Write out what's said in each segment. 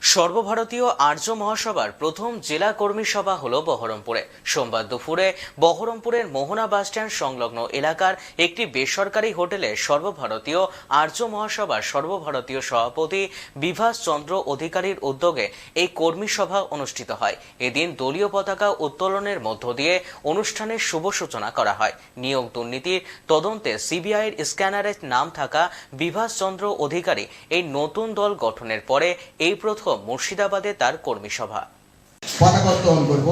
সর্বভারতীয় আর্য মহাসভার প্রথম জেলা কর্মী সভা হল বহরমপুরে। সোমবার দুপুরে বহরমপুরের মোহনা বাসস্ট্যান্ড সংলগ্ন এলাকার একটি বেসরকারি হোটেলে সর্বভারতীয় আর্য মহাসভার সর্বভারতীয় সভাপতি বিভাস চন্দ্র অধিকারীর উদ্যোগে এই কর্মী সভা অনুষ্ঠিত হয়। এদিন দলীয় পতাকা উত্তোলনের মধ্য দিয়ে অনুষ্ঠানের শুভ সূচনা করা হয়। নিয়োগ দুর্নীতির তদন্তে সিবিআইয়ের স্ক্যানারে নাম থাকা বিভাস চন্দ্র অধিকারী এই নতুন দল গঠনের পরে এই প্রথম মুর্শিদাবাদে তার কর্মী সভা। পতাকা উত্তোলন করব।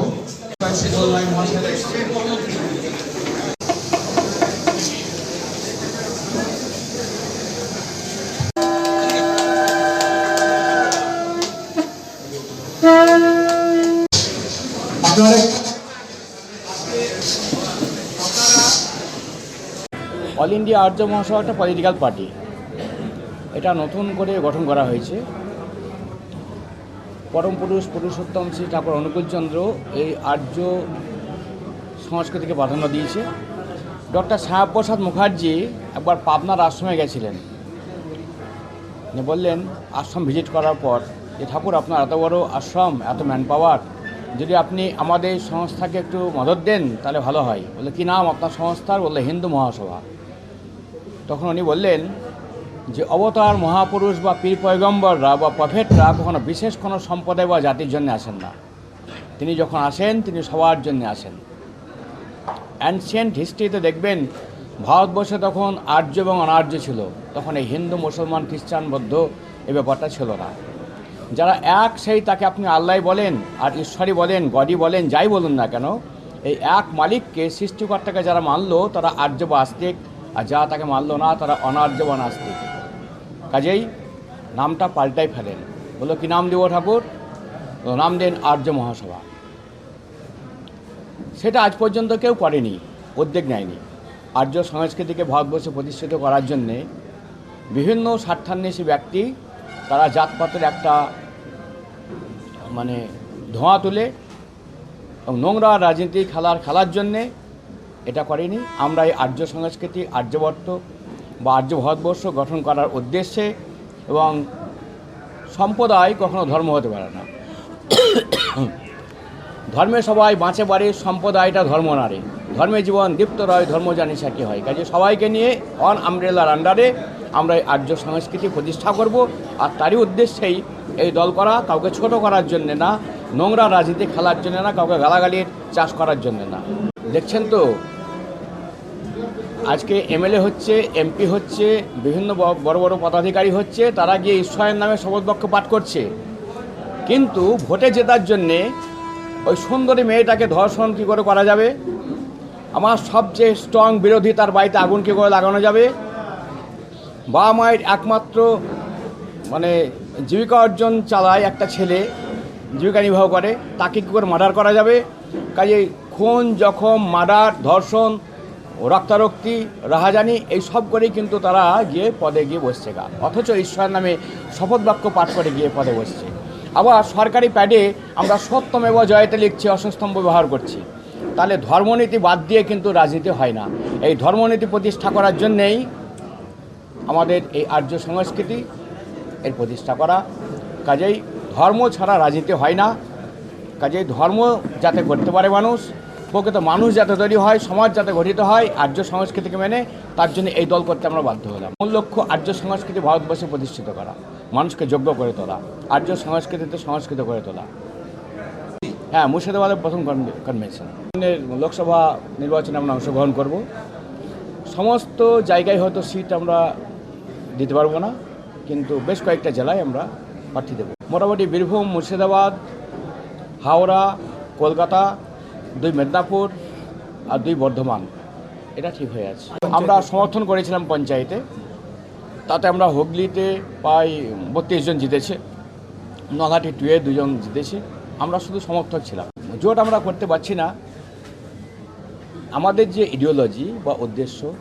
আপনারা অল ইন্ডিয়া আর্য মহাসভা একটা পলিটিক্যাল পার্টি। এটা নতুন করে গঠন করা হয়েছে। পরম পুরুষ পুরুষোত্তম শ্রী ঠাকুর অনুকূলচন্দ্র এই আর্য সংস্কৃতিকে প্রাধান্য দিয়েছে। ডক্টর শ্যামাপ্রসাদ মুখার্জি একবার পাবনার আশ্রমে গেছিলেন। বললেন, আশ্রম ভিজিট করার পর যে ঠাকুর আপনার এত বড় আশ্রম, এত ম্যান পাওয়ার যদি আপনি আমাদের সংস্থাকে একটু মদত দেন, তাহলে ভালো হয়। বলে, কী নাম আপনার সংস্থার? বললে, হিন্দু মহাসভা। তখন উনি বললেন যে অবতার, মহাপুরুষ বা পীর পয়গম্বররা বা প্রফেটরা কখনো বিশেষ কোনো সম্প্রদায় বা জাতির জন্য আসেন না। তিনি যখন আসেন, তিনি সবার জন্য আসেন। অ্যানসিয়েন্ট হিস্ট্রিতে দেখবেন, ভারতবর্ষে তখন আর্য এবং অনার্য ছিল। তখন এই হিন্দু, মুসলমান, খ্রিস্টান, বৌদ্ধ এ ব্যাপারটা ছিল না। যারা এক, সেই তাকে আপনি আল্লাহ বলেন, আর ঈশ্বরই বলেন গডি বলেন, যাই বলুন না কেন, এই এক মালিককে, সৃষ্টিকর্তাকে যারা মানলো, তারা আর্য বা আস্তিক, আর যারা তাকে মানলো না, তারা অনার্য বা নাস্তিক। কাজেই নামটা পাল্টাই ফেলেন। বলল, কি নাম দেব ঠাকুর? নাম দেন আর্য মহাসভা। সেটা আজ পর্যন্ত কেউ করেনি, উদ্যোগ নেয়নি। আর্য সংস্কৃতিকে ভারতবর্ষে প্রতিষ্ঠিত করার জন্যে বিভিন্ন স্বার্থান্বেষী ব্যক্তি তারা জাতপাতের একটা মানে ধোঁয়া তুলে এবং নোংরা রাজনীতি খেলার খেলার জন্যে এটা করেনি। আমরা এই আর্য সংস্কৃতি, আর্যবর্ত বা আর্য ভারতবর্ষ গঠন করার উদ্দেশ্যে এবং সম্প্রদায় কখনো ধর্ম হতে পারে না। ধর্মে সবাই বাঁচে বাড়ে, সম্প্রদায়টা ধর্ম নারে ধর্মে জীবন দীপ্ত রয়, ধর্ম জানি সাকি হয়। কাজে সবাইকে নিয়ে অন আমব্রেলার আন্ডারে আমরা এই আর্য সংস্কৃতি প্রতিষ্ঠা করব। আর তারই উদ্দেশ্যেই এই দল করা কাউকে ছোট করার জন্যে না, নোংরা রাজনীতি খেলার জন্য না, কাউকে গালাগালির চাষ করার জন্য না। দেখছেন তো? আজকে এমএলএ হচ্ছে, এমপি হচ্ছে, বিভিন্ন বড় বড় পদাধিকারী হচ্ছে, তারা গিয়ে ঈশ্বরের নামে শপথ বাক্য পাঠ করছে। কিন্তু ভোটে জেতার জন্যে ওই সুন্দরী মেয়েটাকে ধর্ষণ কী করে করা যাবে? আমার সবচেয়ে স্ট্রং বিরোধী তার বাড়িতে আগুন কী করে লাগানো যাবে? বাবা মায়ের একমাত্র মানে জীবিকা অর্জন চালায় একটা ছেলে, জীবিকা নির্বাহ করে, তাকে কী করে মার্ডার করা যাবে? কাজে খুন, জখম, মার্ডার, ধর্ষণ রক্তারক্তি, রাহাজানি, এই সব করেই কিন্তু তারা গিয়ে পদে গিয়ে বসছে গা। অথচ ঈশ্বরের নামে শপথ বাক্য পাঠ করে গিয়ে পদে বসছে। আবার সরকারি প্যাডে আমরা সত্যমেব জয়তে লিখছি, অসস্তম্ভ ব্যবহার করছি। তাহলে ধর্মনীতি বাদ দিয়ে কিন্তু রাজনীতি হয় না। এই ধর্মনীতি প্রতিষ্ঠা করার জন্যেই আমাদের এই আর্য সংস্কৃতি, এর প্রতিষ্ঠা করা। কাজেই ধর্ম ছাড়া রাজনীতি হয় না। কাজেই ধর্ম যাতে করতে পারে মানুষ প্রকৃত মানুষ যাতে তৈরি হয়, সমাজ যাতে গঠিত হয়, আর্য সংস্কৃতিকে মেনে তার জন্য এই দল করতে আমরা বাধ্য হলাম। মূল লক্ষ্য আর্য সংস্কৃতি ভারতবর্ষে প্রতিষ্ঠিত করা, মানুষকে যোগ্য করে তোলা, আর্য সংস্কৃতিতে সংস্কৃত করে তোলা। হ্যাঁ মুর্শিদাবাদের প্রথম কনভেনশন লোকসভা নির্বাচনে আমরা অংশগ্রহণ করব। সমস্ত জায়গায় হয়তো সিট আমরা দিতে পারব না, কিন্তু বেশ কয়েকটা জেলায় আমরা প্রার্থী দেবো। মোটামুটি বীরভূম, মুর্শিদাবাদ, হাওড়া, কলকাতা দুই মেদিনীপুর আর দুই বর্ধমান। এটা ঠিক হয়ে আছে। আমরা সমর্থন করেছিলাম পঞ্চায়েতে। তাতে আমরা হুগলিতে প্রায় বত্রিশ জন জিতেছে। নলহাটি টুয়ে দুজন জিতেছে। আমরা শুধু সমর্থক ছিলাম। জোট আমরা করতে পারছি না। আমাদের যে ইডিওলজি বা উদ্দেশ্য,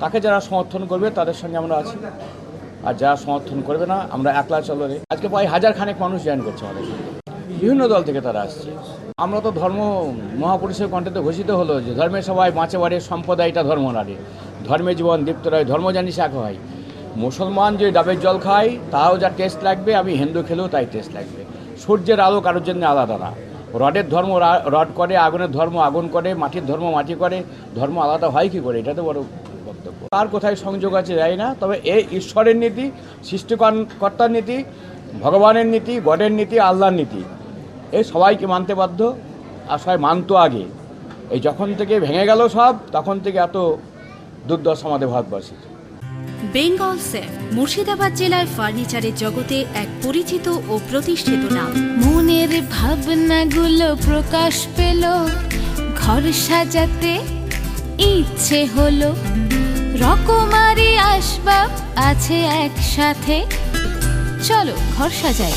তাকে যারা সমর্থন করবে, তাদের সঙ্গে আমরা আছি। আর যারা সমর্থন করবে না, আমরা একলা চলরে আজকে প্রায় হাজার খানেক মানুষ জয়েন করছে আমাদের। বিভিন্ন দল থেকে তারা আসছে। আমরা তো ধর্ম মহাপুরুষের কণ্ঠে ঘোষিত হলো যে ধর্মের সবাই বাঁচে বাড়ে সম্প্রদায়টা ধর্ম নারে ধর্মে জীবন দীপ্ত রয়, ধর্ম জানিস এক হয়। মুসলমান যে ডাবের জল খায়, তাও যা টেস্ট লাগবে, আমি হিন্দু খেলেও তাই টেস্ট লাগবে। সূর্যের আলো কারোর জন্য আলাদা না। রডের ধর্ম রড করে, আগুনের ধর্ম আগুন করে, মাটির ধর্ম মাটি করে, ধর্ম আলাদা হয় কি করে? এটা তো বড় বক্তব্য। তার কোথায় সংযোগ আছে যাই না, তবে এই ঈশ্বরের নীতি, সৃষ্টিকর্তার নীতি, ভগবানের নীতি, গডের নীতি, আল্লাহর নীতি। এই সবাইকে মানতে বাধ্য আর সবাই মানতো আগে। এই যখন থেকে ভেঙে গেল সব তখন থেকে এত দুর্দশা আমাদের ভারতবর্ষের বেঙ্গল সেফ মুর্শিদাবাদ জেলার ফার্নিচারের জগতে এক পরিচিত ও প্রতিষ্ঠিত নাম। মনের ভাবনাগুলো প্রকাশ পেল ঘর সাজাতে ইচ্ছে হলো। রকমারি আসবাব আছে একসাথে। চলো ঘর সাজাই।